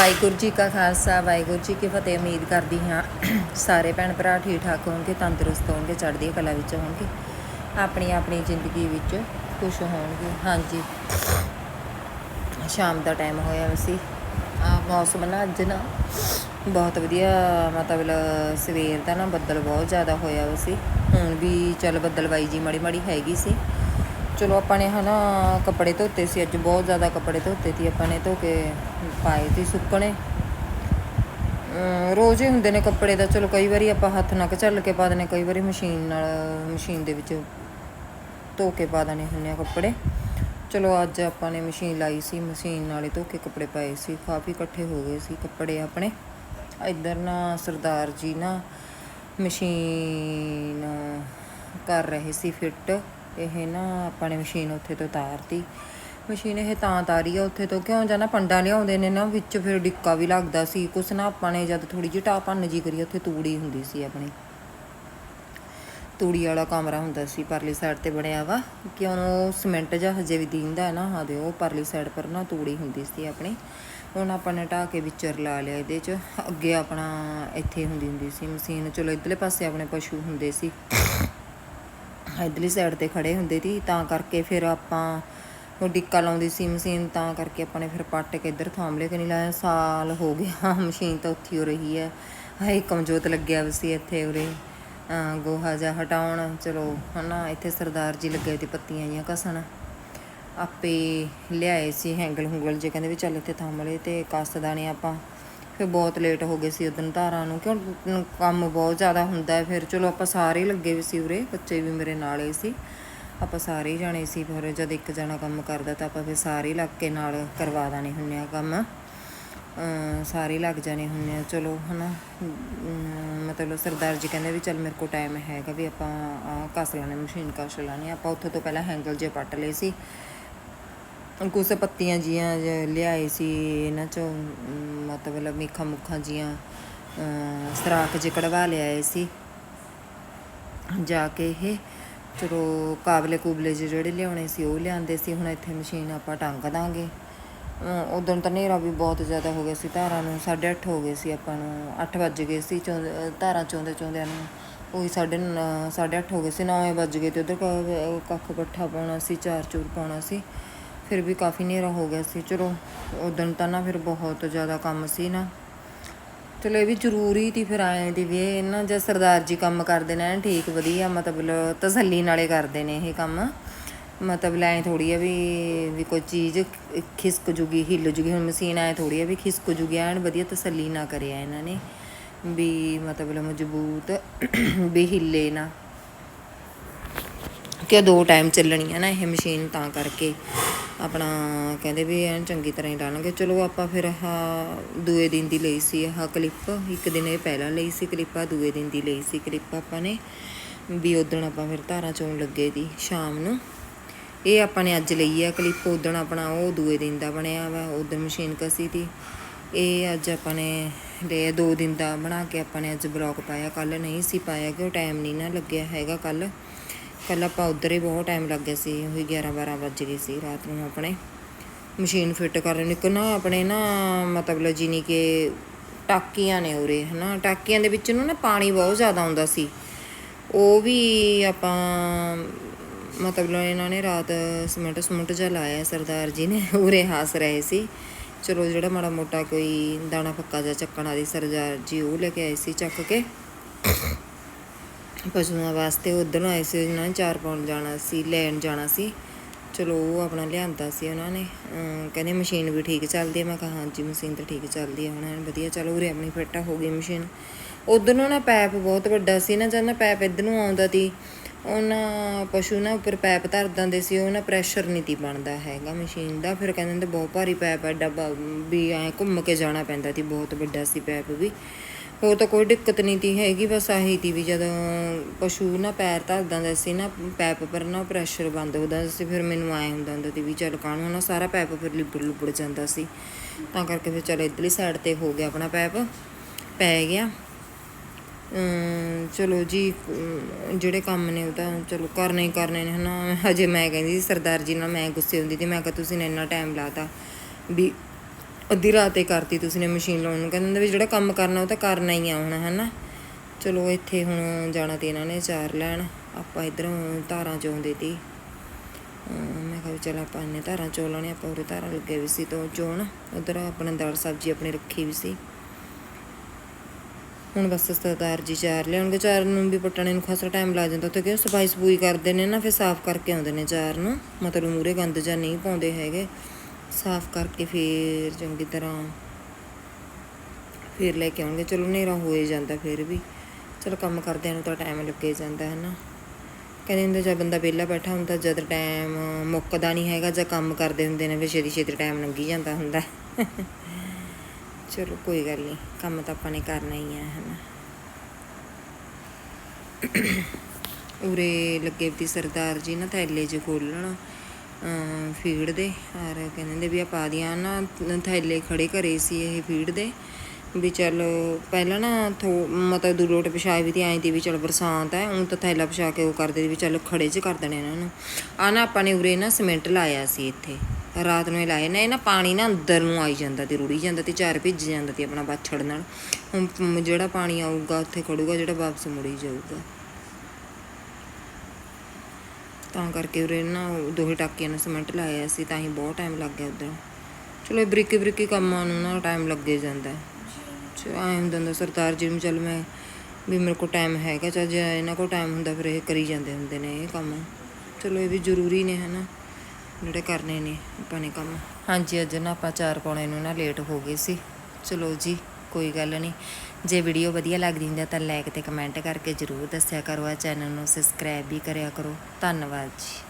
ਵਾਹਿਗੁਰੂ ਜੀ ਕਾ ਖਾਲਸਾ, ਵਾਹਿਗੁਰੂ ਜੀ ਕੀ ਫਤਿਹ। ਉਮੀਦ ਕਰਦੀ ਹਾਂ ਸਾਰੇ ਭੈਣ ਭਰਾ ਠੀਕ ਠਾਕ ਹੋਣਗੇ, ਤੰਦਰੁਸਤ ਹੋਣਗੇ ਚੜ੍ਹਦੀ ਕਲਾ ਵਿੱਚ ਹੋਣਗੇ, ਆਪਣੀ ਆਪਣੀ ਜ਼ਿੰਦਗੀ ਵਿੱਚ ਖੁਸ਼ ਹੋਣਗੇ। ਹਾਂਜੀ। ਸ਼ਾਮ ਦਾ ਟਾਈਮ ਹੋਇਆ ਸੀ। ਆ ਮੌਸਮ ਨਾ ਅੱਜ ਨਾ ਬਹੁਤ ਵਧੀਆ ਮਤਲਬ ਸਵੇਰ ਦਾ ਨਾ ਬੱਦਲ ਬਹੁਤ ਜ਼ਿਆਦਾ ਹੋਇਆ ਹੋਇਆ ਸੀ। ਹੁਣ ਵੀ ਚੱਲ ਬੱਦਲਵਾਈ ਜੀ ਮਾੜੀ ਮਾੜੀ ਹੈਗੀ ਸੀ। ਚਲੋ ਆਪਾਂ ਨੇ ਹਨਾ ਕੱਪੜੇ ਧੋਤੇ ਸੀ, ਅੱਜ ਬਹੁਤ ਜ਼ਿਆਦਾ ਕੱਪੜੇ ਧੋਤੇ ਸੀ, ਆਪਾਂ ਨੇ ਧੋ ਕੇ ਪਾਏ ਸੀ ਸੁੱਕਣੇ। ਰੋਜ਼ ਹੀ ਹੁੰਦੇ ਨੇ ਕੱਪੜੇ ਦਾ ਚਲੋ ਕਈ ਵਾਰੀ ਆਪਾਂ ਹੱਥ ਨਾਲ ਚੱਲ ਕੇ ਪਾ ਦਿੰਦੇ ਕਈ ਵਾਰੀ ਮਸ਼ੀਨ ਨਾਲ, ਮਸ਼ੀਨ ਦੇ ਵਿੱਚ ਧੋ ਕੇ ਪਾ ਦੇਣੇ ਹੁੰਦੇ ਆ ਕੱਪੜੇ। ਚਲੋ ਅੱਜ ਆਪਾਂ ਨੇ ਮਸ਼ੀਨ ਲਾਈ ਸੀ, ਮਸ਼ੀਨ ਨਾਲੇ ਧੋ ਕੇ ਕੱਪੜੇ ਪਾਏ ਸੀ, ਕਾਫੀ ਇਕੱਠੇ ਹੋ ਗਏ ਸੀ ਕੱਪੜੇ ਆਪਣੇ। ਇੱਧਰ ਨਾ ਸਰਦਾਰ ਜੀ ਨਾ ਮਸ਼ੀਨ ਕਰ ਰਹੇ ਸੀ ਫਿੱਟ। ਇਹ ਨਾ ਆਪਾਂ ਨੇ ਮਸ਼ੀਨ ਉੱਥੇ ਤੋਂ ਤਾਰਤੀ। ਮਸ਼ੀਨ ਇਹ ਤਾਂ ਤਾਰੀ ਆ, ਉੱਥੇ ਤੋਂ ਕਿਉਂ ਜਾਣਾ? ਪੰਡਾ ਲਿਆਉਂਦੇ ਨੇ ਨਾ, ਵਿੱਚ ਫਿਰ ਡਿੱਕਾ ਵੀ ਲੱਗਦਾ ਸੀ। ਕੁਛ ਨਾ ਆਪਾਂ ਨੇ ਜਦ ਥੋੜੀ ਜਿਹੀ ਟਾਪ ਭੰਨ ਜੀ ਕਰੀ, ਉੱਥੇ ਤੂੜੀ ਹੁੰਦੀ ਸੀ ਆਪਣੀ। ਤੂੜੀ ਵਾਲਾ ਕਮਰਾ ਹੁੰਦਾ ਸੀ ਪਰਲੀ ਸਾਈਡ ਤੇ ਬਣਿਆ ਵਾ। ਕਿਉਂ ਉਹ ਸਿਮੈਂਟ ਜਾਂ ਹਜੇ ਵੀ ਦੀਂਦਾ ਹੈ ਨਾ ਹਾਂ ਦੇ ਉਹ ਪਰਲੀ ਸਾਈਡ ਪਰ ਨਾ ਤੂੜੀ ਹੁੰਦੀ ਸੀ ਆਪਣੀ। ਹੁਣ ਆਪਾਂ ਨੇ ਢਾ ਕੇ ਵਿਚਰ ਲਾ ਲਿਆ ਇਹਦੇ 'ਚ। ਅੱਗੇ ਆਪਣਾ ਇੱਥੇ ਹੁੰਦੀ ਹੁੰਦੀ ਸੀ ਮਸ਼ੀਨ। ਚਲੋ ਇਧਰਲੇ ਪਾਸੇ ਆਪਣੇ ਪਸ਼ੂ ਹੁੰਦੇ ਸੀ। ਇਧਰਲੀ ਸਾਈਡ ਤੇ ਖੜੇ ਹੁੰਦੇ ਸੀ, ਤਾਂ ਕਰਕੇ ਫਿਰ ਆਪਾਂ ਉਹ ਡਿੱਕਾ ਲਾਉਂਦੀ ਸੀ ਮਸ਼ੀਨ, ਤਾਂ ਕਰਕੇ ਆਪਾਂ ਨੇ ਫਿਰ ਪੱਟ ਕੇ ਇੱਧਰ ਥਾਮਲੇ ਕਿ ਨਹੀਂ ਲਾਇਆ। ਸਾਲ ਹੋ ਗਿਆ, ਮਸ਼ੀਨ ਤਾਂ ਉੱਥੇ ਹੋ ਰਹੀ ਹੈ ਹਾਏ ਕਮਜੋਤ ਲੱਗਿਆ ਵੀ ਸੀ ਇੱਥੇ ਉਰੇ। ਗੋਹਾ ਜਿਹਾ ਹਟਾਉਣ, ਚਲੋ, ਹਨਾ, ਇੱਥੇ ਸਰਦਾਰ ਜੀ ਲੱਗੇ ਤੇ ਪੱਤੀਆਂ ਜੀਆਂ ਘਸਣ। ਆਪੇ ਲਿਆਏ ਸੀ ਹੈਂਗਲ ਹੁੰਗਲ ਜੇ ਕਹਿੰਦੇ ਵੀ ਚੱਲ ਇੱਥੇ ਥੰਮ ਤੇ ਕੱਸ ਦਾਣੇ ਆਪਾਂ। ਫਿਰ ਬਹੁਤ ਲੇਟ ਹੋ ਗਏ ਸੀ ਉਦੋਂ ਧਾਰਾਂ ਨੂੰ, ਕਿਉਂ ਕੰਮ ਬਹੁਤ ਜ਼ਿਆਦਾ ਹੁੰਦਾ ਹੈ, ਫਿਰ ਚਲੋ ਆਪਾਂ ਸਾਰੇ ਹੀ ਲੱਗੇ ਵੀ ਸੀ ਉਰੇ, ਬੱਚੇ ਵੀ ਮੇਰੇ ਨਾਲ ਹੀ ਸੀ। ਆਪਾਂ ਸਾਰੇ ਹੀ ਜਾਣੇ ਸੀ ਫਿਰ ਜਦ ਇੱਕ ਜਣਾ ਕੰਮ ਕਰਦਾ ਤਾਂ ਆਪਾਂ ਫਿਰ ਸਾਰੇ ਹੀ ਲੱਗ ਕੇ ਨਾਲ ਕਰਵਾ ਦਾਣੇ ਹੁੰਨੇ ਆ ਕੰਮ। ਸਾਰੇ ਹੀ ਲੱਗ ਜਾਣੇ ਹੁੰਨੇ ਆ ਚਲੋ ਹਨਾ। ਅਮ ਮਤਲਬ ਸਰਦਾਰ ਜੀ ਕਹਿੰਦੇ ਵੀ ਚੱਲ ਮੇਰੇ ਕੋਲ ਟਾਈਮ ਹੈਗਾ ਵੀ ਆਪਾਂ ਆਹ ਕੱਸ ਲੈਣੇ ਮਸ਼ੀਨ ਕੱਸ ਲੈਣੀ ਆਪਾਂ ਉੱਥੋਂ ਤੋਂ ਪਹਿਲਾਂ ਹੈਂਗਲ ਜੇ ਪੱਟ ਲਏ ਸੀ। ਕੁਛ ਪੱਤੀਆਂ ਜੀਆਂ ਲਿਆਏ ਸੀ, ਇਹਨਾਂ ਚੋਂ ਮਤਲਬ ਮੀਖਾਂ ਮੁੱਖਾਂ ਜੀਆਂ ਸਰਾਖ ਜੇ ਕਢਵਾ ਲਿਆਏ ਸੀ। ਜਾ ਕੇ ਇਹ ਚਲੋ ਕਾਬਲੇ ਕੁਬਲੇ ਜਿਹੇ ਜਿਹੜੇ ਲਿਆਉਣੇ ਸੀ, ਉਹ ਲਿਆਂਦੇ ਸੀ। ਹੁਣ ਇੱਥੇ ਮਸ਼ੀਨ ਆਪਾਂ ਟੰਗ ਦਾਂਗੇ। ਉਦੋਂ ਤਾਂ ਹਨੇਰਾ ਵੀ ਬਹੁਤ ਜ਼ਿਆਦਾ ਹੋ ਗਿਆ ਸੀ ਧਾਰਾਂ ਨੂੰ। 8:30 ਹੋ ਗਏ ਸੀ ਆਪਾਂ ਨੂੰ। 8 ਵੱਜ ਗਏ ਸੀ ਚੌਂ, ਧਾਰਾਂ ਚੋਂਦੇ ਚੋਂਦਿਆਂ ਨੂੰ। ਉਹੀ ਸਾਢੇ 8:30 ਹੋ ਗਏ ਸੀ 9 ਵੱਜ ਗਏ ਤੇ ਉਧਰ ਕੱਖ ਪੱਠਾ ਪਾਉਣਾ ਸੀ, ਚਾਰ ਚੂਰ ਪਾਉਣਾ ਸੀ। ਫਿਰ ਵੀ ਕਾਫੀ ਹਨੇਰਾ ਹੋ ਗਿਆ ਸੀ, ਚਲੋ ਉਦੋਂ ਤਾਂ ਨਾ ਫਿਰ ਬਹੁਤ ਜ਼ਿਆਦਾ ਕੰਮ ਸੀ ਨਾ। ਚਲੋ ਇਹ ਵੀ ਜ਼ਰੂਰੀ ਤੀ ਫਿਰ ਆਏ ਦੀ ਵੀ ਇਹ ਨਾ ਜੇ ਸਰਦਾਰ ਜੀ ਕੰਮ ਕਰਦੇ ਨੇ ਠੀਕ, ਵਧੀਆ, ਮਤਲਬ ਤਸੱਲੀ ਨਾਲੇ ਕਰਦੇ ਨੇ ਇਹ ਕੰਮ। ਮਤਲਬ ਲੈ ਥੋੜੀ ਆ ਵੀ ਵੀ ਕੋਈ ਚੀਜ਼ ਖਿਸਕ ਜੂਗੀ, ਹਿੱਲ ਜੂਗੀ, ਹੁਣ ਮਸ਼ੀਨ ਆਏ ਥੋੜੀ ਆ ਵੀ ਖਿਸਕ ਜੂਗੀ, ਐਨ ਵਧੀਆ ਤਸੱਲੀ ਨਾ ਕਰਿਆ ਇਹਨਾਂ ਨੇ, ਵੀ ਮਤਲਬ ਮਜ਼ਬੂਤ ਵੀ ਹਿੱਲੇ ਨਾ। ਕਿ ਦੋ ਟਾਈਮ ਚੱਲਣੀ ਹੈ ਨਾ ਇਹ ਮਸ਼ੀਨ ਤਾਂ ਕਰਕੇ। ਆਪਣਾ ਕਹਿੰਦੇ ਵੀ ਐਨ ਚੰਗੀ ਤਰ੍ਹਾਂ ਹੀ ਡਾਲਾਂਗੇ ਚਲੋ ਆਪਾਂ ਫਿਰ ਆਹ ਦੂਏ ਦਿਨ ਦੀ ਲਈ ਸੀ ਆਹ ਕਲਿੱਪ ਇੱਕ ਦਿਨ ਇਹ ਪਹਿਲਾਂ ਲਈ ਸੀ ਕਲਿੱਪ ਆ ਦੂਏ ਦਿਨ ਦੀ ਲਈ ਸੀ ਕਲਿੱਪ ਆਪਾਂ ਨੇ। ਵੀ ਉਦੋਂ ਆਪਾਂ ਫਿਰ ਧਾਰਾਂ ਚੋਣ ਲੱਗੇ ਦੀ ਸ਼ਾਮ ਨੂੰ। ਇਹ ਆਪਾਂ ਨੇ ਅੱਜ ਲਈ ਆ ਕਲਿੱਪ ਉਦੋਂ ਆਪਣਾ ਉਹ ਦੂਏ ਦਿਨ ਦਾ ਬਣਿਆ ਵਾ ਉਦੋਂ ਮਸ਼ੀਨ ਕਸੀ ਤੀ ਇਹ ਅੱਜ ਆਪਾਂ ਨੇ ਦੇ ਦੋ ਦਿਨ ਦਾ ਬਣਾ ਕੇ ਆਪਾਂ ਨੇ ਅੱਜ ਬਲੌਗ ਪਾਇਆ। ਕੱਲ ਨਹੀਂ ਸੀ ਪਾਇਆ ਕਿ ਉਹ ਟਾਈਮ ਨਹੀਂ ਨਾ ਲੱਗਿਆ ਹੈਗਾ ਕੱਲ ਪਹਿਲਾਂ ਆਪਾਂ ਉਧਰ ਹੀ ਬਹੁਤ ਟਾਈਮ ਲੱਗ ਗਿਆ ਸੀ, ਉਹੀ 11 12 ਵੱਜ ਗਏ ਸੀ ਰਾਤ ਨੂੰ ਆਪਣੇ। ਮਸ਼ੀਨ ਫਿੱਟ ਕਰਨ ਇੱਕ ਨਾ ਆਪਣੇ ਨਾ ਮਤਲਬ ਜਿਨੀ ਕਿ ਟਾਕੀਆਂ ਨੇ ਉਰੇ, ਹਨਾ, ਟਾਕੀਆਂ ਦੇ ਵਿੱਚ ਨੂੰ ਨਾ ਪਾਣੀ ਬਹੁਤ ਜ਼ਿਆਦਾ ਆਉਂਦਾ ਸੀ। ਉਹ ਵੀ ਆਪਾਂ ਮਤਲਬ ਇਹਨਾਂ ਨੇ ਰਾਤ ਸਮੈਂਟ ਸਮੁੰਟ ਜਿਹਾ ਲਾਇਆ ਸਰਦਾਰ ਜੀ ਨੇ, ਉਰੇ ਹਾਸ ਰਹੇ ਸੀ। ਚਲੋ ਜਿਹੜਾ ਮਾੜਾ ਮੋਟਾ ਕੋਈ ਦਾਣਾ ਪੱਕਾ ਜਿਹਾ ਚੱਕਣ ਆਦੀ ਸਰਦਾਰ ਜੀ ਉਹ ਲੈ ਕੇ ਆਏ ਸੀ ਚੱਕ ਕੇ। ਪਸ਼ੂਆਂ ਵਾਸਤੇ ਉਧਰ ਆਏ ਸੀ, ਉਹਨਾਂ ਨੇ ਚਾਰ ਪਾਉਣ ਜਾਣਾ ਸੀ, ਲੈਣ ਜਾਣਾ ਸੀ। ਚਲੋ, ਉਹ ਆਪਣਾ ਲਿਆਂਦਾ ਸੀ ਉਹਨਾਂ ਨੇ। ਕਹਿੰਦੇ ਮਸ਼ੀਨ ਵੀ ਠੀਕ ਚੱਲਦੀ ਹੈ ਮੈਂ ਕਿਹਾ, ਹਾਂਜੀ, ਮਸ਼ੀਨ ਤਾਂ ਠੀਕ ਚੱਲਦੀ ਹੈ ਉਹਨਾਂ ਨੇ ਵਧੀਆ। ਚਲੋ, ਉਰੇ ਆਪਣੀ ਫਿੱਟਾ ਹੋ ਗਈ ਮਸ਼ੀਨ। ਉਧਰ ਨੂੰ ਨਾ ਪੈਪ ਬਹੁਤ ਵੱਡਾ ਸੀ ਨਾ, ਜਦ ਨਾ ਪੈਪ ਇੱਧਰ ਨੂੰ ਆਉਂਦਾ ਤੀ ਉਹਨਾਂ ਪਸ਼ੂ ਨਾ ਉੱਪਰ ਪੈਪ ਧਰ ਦਿੰਦੇ ਸੀ, ਉਹ ਨਾ ਪ੍ਰੈਸ਼ਰ ਨਹੀਂ ਤੀ ਬਣਦਾ ਹੈਗਾ ਮਸ਼ੀਨ ਦਾ। ਫਿਰ ਕਹਿੰਦੇ ਨੇ ਬਹੁਤ ਭਾਰੀ ਪੈਪ ਹੈ ਡੱਬਾ ਵੀ ਐ ਘੁੰਮ ਕੇ ਜਾਣਾ ਪੈਂਦਾ ਤੀ ਬਹੁਤ ਵੱਡਾ ਸੀ ਪੈਪ ਵੀ। ਹੋਰ ਤਾਂ ਕੋਈ ਦਿੱਕਤ ਨਹੀਂ ਤੀ ਹੈਗੀ, ਬਸ ਆਹੀ ਤੀ ਵੀ ਜਦੋਂ ਪਸ਼ੂ ਨਾ ਪੈਰ ਧਰਦਾ ਦਿੰਦਾ ਸੀ ਨਾ, ਪੈਪ ਪਰ ਨਾ ਪ੍ਰੈਸ਼ਰ ਬੰਦ ਹੋ ਜਾਂਦਾ ਸੀ, ਫਿਰ ਮੈਨੂੰ ਆਏ ਹੁੰਦਾ ਹੁੰਦਾ ਤੀ ਵੀ ਚੱਲ ਕਾਹਨੂੰ ਨਾ ਸਾਰਾ ਪੈਪ ਫਿਰ ਲਿਬੜ ਲੁਬੜ ਜਾਂਦਾ ਸੀ। ਤਾਂ ਕਰਕੇ ਫਿਰ ਚੱਲ ਇਧਰਲੀ ਸਾਈਡ ਤੇ ਹੋ ਗਿਆ ਆਪਣਾ ਪੈਪ, ਪੈ ਗਿਆ। ਚਲੋ ਜੀ ਜਿਹੜੇ ਕੰਮ ਨੇ ਉਹ ਤਾਂ ਚਲੋ ਕਰਨੇ ਹੀ ਕਰਨੇ ਨੇ ਹਨਾ। ਹਜੇ ਮੈਂ ਕਹਿੰਦੀ ਸੀ ਸਰਦਾਰ ਜੀ ਨਾਲ ਮੈਂ ਗੁੱਸੇ ਹੁੰਦੀ ਤੇ, ਮੈਂ ਕਿਹਾ ਤੁਸੀਂ ਨੇ ਇੰਨਾ ਟਾਈਮ ਲਾਤਾ ਵੀ ਅੱਧੀ ਰਾਤ ਹੀ ਕਰਤੀ ਤੁਸੀਂ ਨੇ ਮਸ਼ੀਨ ਲਾਉਣ ਨੂੰ। ਕਹਿੰਦੇ ਵੀ ਜਿਹੜਾ ਕੰਮ ਕਰਨਾ ਉਹ ਤਾਂ ਕਰਨਾ ਹੀ ਆ ਹੁਣ, ਹਨਾ? ਚਲੋ ਇੱਥੇ ਹੁਣ ਜਾਣਾ ਤੇ ਇਹਨਾਂ ਨੇ ਚਾਰ ਲੈਣ। ਆਪਾਂ ਇਧਰੋਂ ਧਾਰਾਂ ਚੋਂਦੇ ਤੀ। ਮੈਂ ਕਿਹਾ ਵੀ ਚਲ ਆਪਾਂ ਇਹਨੇ ਧਾਰਾਂ ਚੋ ਲੈਣੇ ਆਪਾਂ ਉਰੇ ਧਾਰਾਂ ਲੱਗੇ ਵੀ ਸੀ ਤੋਂ ਚੋਣ। ਉਧਰ ਆਪਣੇ ਦਾਲ ਸਬਜ਼ੀ ਆਪਣੀ ਰੱਖੀ ਵੀ ਸੀ। ਹੁਣ ਬਸ ਸਤਾਰ ਜੀ ਚਾਰ ਲਿਆਉਣਗੇ। ਚਾਰ ਨੂੰ ਵੀ ਪਟਣੇ ਨੂੰ ਖਾਸਾ ਟਾਈਮ ਲੱਗ ਜਾਂਦਾ। ਉੱਥੇ ਕਿ ਸਫ਼ਾਈ ਸਫੂਈ ਕਰਦੇ ਨੇ ਨਾ, ਫਿਰ ਸਾਫ਼ ਕਰਕੇ ਆਉਂਦੇ ਨੇ ਚਾਰ ਨੂੰ। ਮਤਲਬ ਮੂਰੇ ਗੰਦ ਜਾਂ ਨਹੀਂ ਪਾਉਂਦੇ ਹੈਗੇ। ਸਾਫ਼ ਕਰਕੇ ਫਿਰ ਚੰਗੀ ਤਰ੍ਹਾਂ ਫਿਰ ਲੈ ਕੇ ਆਉਣਗੇ। ਚਲੋ ਹਨੇਰਾ ਹੋਏ ਜਾਂਦਾ ਫਿਰ ਵੀ। ਚਲੋ ਕੰਮ ਕਰਦਿਆਂ ਨੂੰ ਤਾਂ ਟਾਈਮ ਲੱਗੇ ਜਾਂਦਾ ਹੈ ਨਾ ਕਹਿੰਦੇ ਹੁੰਦੇ ਜਦ ਬੰਦਾ ਵਿਹਲਾ ਬੈਠਾ ਹੁੰਦਾ, ਜਦ ਟਾਈਮ ਮੁੱਕਦਾ ਨਹੀਂ ਹੈਗਾ ਜਾਂ ਕੰਮ ਕਰਦੇ ਹੁੰਦੇ ਨੇ, ਵੀ ਛੇਤੀ ਛੇਤੀ ਟਾਈਮ ਲੰਘੀ ਜਾਂਦਾ ਹੁੰਦਾ। ਚਲੋ ਕੋਈ ਗੱਲ ਨਹੀਂ, ਕੰਮ ਤਾਂ ਆਪਾਂ ਨੇ ਕਰਨਾ ਹੀ ਹੈ, ਹਨਾ। ਉਰੇ ਲੱਗੇ ਵੀ ਸਰਦਾਰ ਜੀ ਨਾ ਥੈਲੇ 'ਚ ਖੋਲਣਾ। ਫੀਡ ਦੇ। ਔਰ ਕਹਿੰਦੇ ਵੀ ਆ ਪਾ ਦੀਆਂ ਨਾ, ਥੈਲੇ ਖੜੇ ਘਰੇ ਸੀ ਇਹ ਫੀਡ ਦੇ। ਵੀ ਚੱਲ ਪਹਿਲਾਂ ਨਾ ਥੋ, ਮਤਲਬ ਦੂ ਰੋਟ ਪਿਛਾਏ ਵੀ ਤੇ ਐਂ ਦੀ ਵੀ ਚੱਲ ਬਰਸਾਤ ਹੈ ਹੁਣ ਤਾਂ ਥੈਲਾ ਪਿਛਾ ਕੇ ਉਹ ਕਰਦੇ ਵੀ ਚੱਲ ਖੜੇ 'ਚ ਕਰ ਦੇਣੇ ਇਹਨਾਂ ਨੂੰ। ਆ ਨਾ ਆਪਾਂ ਨੇ ਉਰੇ ਨਾ ਸੀਮੈਂਟ ਲਾਇਆ ਸੀ ਇੱਥੇ। ਰਾਤ ਨੂੰ ਇਹ ਲਾਏ ਨਾ ਇਹ ਨਾ ਪਾਣੀ ਨਾ ਅੰਦਰ ਨੂੰ ਆਈ ਜਾਂਦਾ ਤੇ ਰੁੜੀ ਜਾਂਦਾ ਤੇ ਚਾਰ ਭਿੱਜ ਜਾਂਦਾ ਤੇ ਆਪਣਾ ਬਾਛੜ ਨਾਲ। ਹੁਣ ਜਿਹੜਾ ਪਾਣੀ ਆਊਗਾ, ਉੱਥੇ ਖੜੂਗਾ, ਜਿਹੜਾ ਵਾਪਸ ਮੁੜੀ ਜਾਊਗਾ। ਤਾਂ ਕਰਕੇ ਉਰੇ ਨਾ ਦੋਹੇ ਟਾਕੀਆਂ ਨਾਲ ਸੀਮੈਂਟ ਲਾਇਆ ਸੀ ਤਾਂ ਹੀ ਬਹੁਤ ਟਾਈਮ ਲੱਗ ਗਿਆ ਉਧਰ। ਚਲੋ ਇਹ ਬਰੀਕੀ ਬਰੀਕੀ ਕੰਮਾਂ ਨੂੰ ਨਾ ਟਾਈਮ ਲੱਗੇ ਜਾਂਦਾ। ਚਲੋ ਐਂ ਹੁੰਦਾ ਹੁੰਦਾ ਸਰਦਾਰ ਜੀ ਨੂੰ ਚੱਲ ਮੈਂ ਵੀ ਮੇਰੇ ਕੋਲ ਟਾਈਮ ਹੈਗਾ ਚੱਲ ਜੇ ਇਹਨਾਂ ਕੋਲ ਟਾਈਮ ਹੁੰਦਾ ਫਿਰ ਇਹ ਕਰੀ ਜਾਂਦੇ ਹੁੰਦੇ ਨੇ ਇਹ ਕੰਮ। ਚਲੋ ਇਹ ਵੀ ਜ਼ਰੂਰੀ ਨੇ ਹਨਾ ਜਿਹੜੇ ਕਰਨੇ ਨੇ ਆਪਾਂ ਨੇ ਕੰਮ। ਹਾਂਜੀ ਅੱਜ ਨਾ ਆਪਾਂ ਚਾਰ ਪੌਣੇ ਨੂੰ ਨਾ ਲੇਟ ਹੋ ਗਏ ਸੀ। ਚਲੋ ਜੀ। ਕੋਈ ਗੱਲ ਨਹੀਂ। ਜੇ ਵੀਡੀਓ ਵਧੀਆ ਲੱਗਦੀ ਹੁੰਦਾ ਤਾਂ ਲਾਈਕ ਤੇ ਕਮੈਂਟ ਕਰਕੇ ਜਰੂਰ ਦੱਸਿਆ ਕਰੋ। ਆ ਚੈਨਲ ਨੂੰ ਸਬਸਕ੍ਰਾਈਬ ਵੀ ਕਰਿਆ ਕਰੋ। ਧੰਨਵਾਦ ਜੀ।